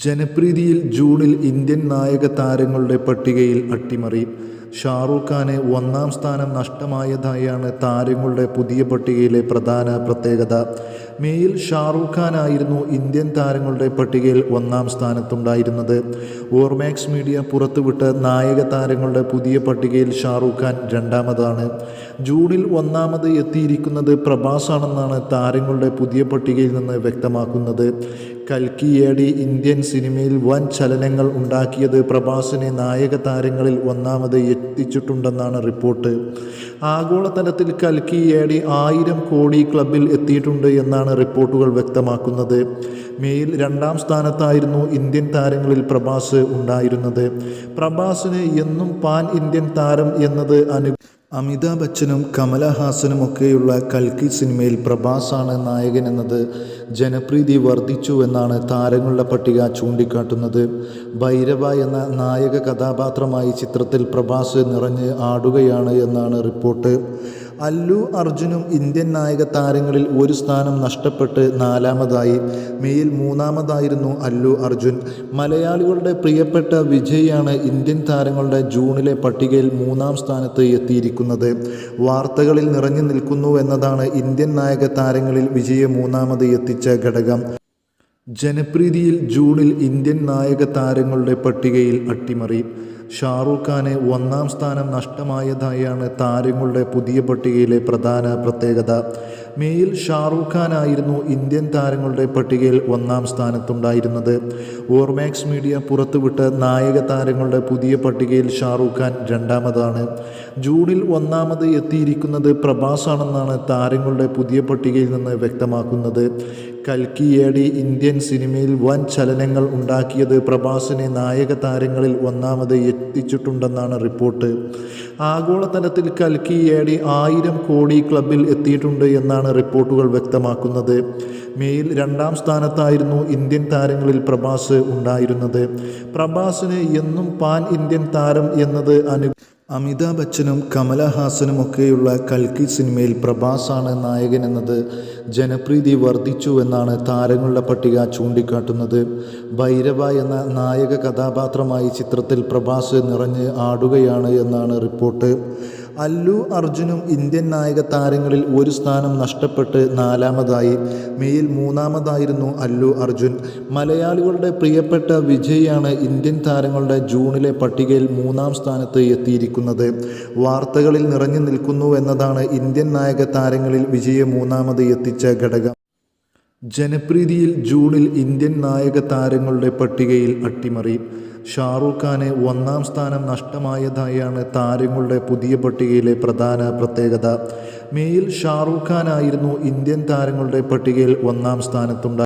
ജനപ്രീതിയിൽ ജൂണിൽ ഇന്ത്യൻ നായക താരങ്ങളുടെ പട്ടികയിൽ അട്ടിമറി. ഷാറൂഖ് ഖാന് ഒന്നാം സ്ഥാനം നഷ്ടമായതായാണ് താരങ്ങളുടെ പുതിയ പട്ടികയിലെ പ്രധാന പ്രത്യേകത. മേയിൽ ഷാറൂഖ് ഖാനായിരുന്നു ഇന്ത്യൻ താരങ്ങളുടെ പട്ടികയിൽ ഒന്നാം സ്ഥാനത്തുണ്ടായിരുന്നത്. ഓർമാക്സ് മീഡിയ പുറത്തുവിട്ട നായക താരങ്ങളുടെ പുതിയ പട്ടികയിൽ ഷാറൂഖ് ഖാൻ രണ്ടാമതാണ്. ജൂണിൽ ഒന്നാമത് എത്തിയിരിക്കുന്നത് പ്രഭാസാണെന്നാണ് താരങ്ങളുടെ പുതിയ പട്ടികയിൽ നിന്ന് വ്യക്തമാക്കുന്നത്. കൽക്കി ഏടി ഇന്ത്യൻ സിനിമയിൽ വൻ ചലനങ്ങൾ ഉണ്ടാക്കിയത് പ്രഭാസിനെ നായക താരങ്ങളിൽ ഒന്നാമത് എത്തിച്ചിട്ടുണ്ടെന്നാണ് റിപ്പോർട്ട്. ആഗോളതലത്തിൽ കൽക്കി ഏടി ആയിരം കോടി ക്ലബിൽ എത്തിയിട്ടുണ്ട് എന്നാണ് റിപ്പോർട്ടുകൾ വ്യക്തമാക്കുന്നത്. മേയിൽ രണ്ടാം സ്ഥാനത്തായിരുന്നു ഇന്ത്യൻ താരങ്ങളിൽ പ്രഭാസ് ഉണ്ടായിരുന്നത്. പ്രഭാസിന് എന്നും പാൻ ഇന്ത്യൻ താരം എന്നത് അനു അമിതാഭ് ബച്ചനും കമലഹാസനും ഒക്കെയുള്ള കൽക്കി സിനിമയിൽ പ്രഭാസാണ് നായകൻ എന്നത് ജനപ്രീതി വർദ്ധിച്ചുവെന്നാണ് താരങ്ങളുടെ പട്ടിക ചൂണ്ടിക്കാട്ടുന്നത്. ഭൈരവ എന്ന നായക കഥാപാത്രമായി ചിത്രത്തിൽ പ്രഭാസ് നിറഞ്ഞ് ആടുകയാണ് എന്നാണ് റിപ്പോർട്ട്. അല്ലു അർജുനും ഇന്ത്യൻ നായക താരങ്ങളിൽ ഒരു സ്ഥാനം നഷ്ടപ്പെട്ട് നാലാമതായി. മെയിൽ മൂന്നാമതായിരുന്നു അല്ലു അർജുൻ. മലയാളികളുടെ പ്രിയപ്പെട്ട വിജയാണ് ഇന്ത്യൻ താരങ്ങളുടെ ജൂണിലെ പട്ടികയിൽ മൂന്നാം സ്ഥാനത്ത് എത്തിയിരിക്കുന്നത്. വാർത്തകളിൽ നിറഞ്ഞു നിൽക്കുന്നു എന്നതാണ് ഇന്ത്യൻ നായക താരങ്ങളിൽ വിജയ മൂന്നാമത് എത്തിച്ച ഘടകം. ജനപ്രീതിയിൽ ജൂണിൽ ഇന്ത്യൻ നായക താരങ്ങളുടെ പട്ടികയിൽ അട്ടിമറി. ഷാറൂഖ് ഖാന് ഒന്നാം സ്ഥാനം നഷ്ടമായതായാണ് താരങ്ങളുടെ പുതിയ പട്ടികയിലെ പ്രധാന പ്രത്യേകത. മേയിൽ ഷാറൂഖ് ഖാനായിരുന്നു ഇന്ത്യൻ താരങ്ങളുടെ പട്ടികയിൽ ഒന്നാം സ്ഥാനത്തുണ്ടായിരുന്നത്. ഓർമാക്സ് മീഡിയ പുറത്തുവിട്ട നായക താരങ്ങളുടെ പുതിയ പട്ടികയിൽ ഷാറൂഖ് ഖാൻ രണ്ടാമതാണ്. ജൂണിൽ ഒന്നാമത് എത്തിയിരിക്കുന്നത് പ്രഭാസാണെന്നാണ് താരങ്ങളുടെ പുതിയ പട്ടികയിൽ നിന്ന് വ്യക്തമാക്കുന്നത്. കൽക്കി ഏടി ഇന്ത്യൻ സിനിമയിൽ വൻ ചലനങ്ങൾ ഉണ്ടാക്കിയത് പ്രഭാസിനെ നായക താരങ്ങളിൽ ഒന്നാമത് എത്തിച്ചിട്ടുണ്ടെന്നാണ് റിപ്പോർട്ട്. ആഗോളതലത്തിൽ കൽക്കിയേടി ആയിരം കോടി ക്ലബിൽ എത്തിയിട്ടുണ്ട് എന്നാണ് റിപ്പോർട്ടുകൾ വ്യക്തമാക്കുന്നത്. മെയിൽ രണ്ടാം സ്ഥാനത്തായിരുന്നു ഇന്ത്യൻ താരങ്ങളിൽ പ്രഭാസ് ഉണ്ടായിരുന്നത്. പ്രഭാസിന് എന്നും പാൻ ഇന്ത്യൻ താരം എന്നത് അനു അമിതാഭ് ബച്ചനും കമലഹാസനും ഒക്കെയുള്ള കൽക്കി സിനിമയിൽ പ്രഭാസാണ് നായകൻ എന്നത് ജനപ്രീതി വർദ്ധിച്ചുവെന്നാണ് താരങ്ങളുടെ പട്ടിക ചൂണ്ടിക്കാട്ടുന്നത്. ഭൈരവ എന്ന നായക കഥാപാത്രമായി ചിത്രത്തിൽ പ്രഭാസ് നിറഞ്ഞ് ആടുകയാണ് എന്നാണ് റിപ്പോർട്ട്. അല്ലു അർജുനും ഇന്ത്യൻ നായക താരങ്ങളിൽ ഒരു സ്ഥാനം നഷ്ടപ്പെട്ട് നാലാമതായി. മെയിൽ മൂന്നാമതായിരുന്നു അല്ലു അർജുൻ. മലയാളികളുടെ പ്രിയപ്പെട്ട വിജയാണ് ഇന്ത്യൻ താരങ്ങളുടെ ജൂണിലെ പട്ടികയിൽ മൂന്നാം സ്ഥാനത്ത് എത്തിയിരിക്കുന്നത്. വാർത്തകളിൽ നിറഞ്ഞു നിൽക്കുന്നു എന്നതാണ് ഇന്ത്യൻ നായക താരങ്ങളിൽ വിജയ മൂന്നാമത് എത്തിച്ച ഘടകം. ജനപ്രീതിയിൽ ജൂണിൽ ഇന്ത്യൻ നായക താരങ്ങളുടെ പട്ടികയിൽ അട്ടിമറി. ഷാറൂഖ് ഖാന് ഒന്നാം സ്ഥാനം നഷ്ടമായതായാണ് താരങ്ങളുടെ പുതിയ പട്ടികയിലെ പ്രധാന പ്രത്യേകത. മേയിൽ ഷാറൂഖ് ഖാനായിരുന്നു ഇന്ത്യൻ താരങ്ങളുടെ പട്ടികയിൽ ഒന്നാം സ്ഥാനത്തുണ്ടായി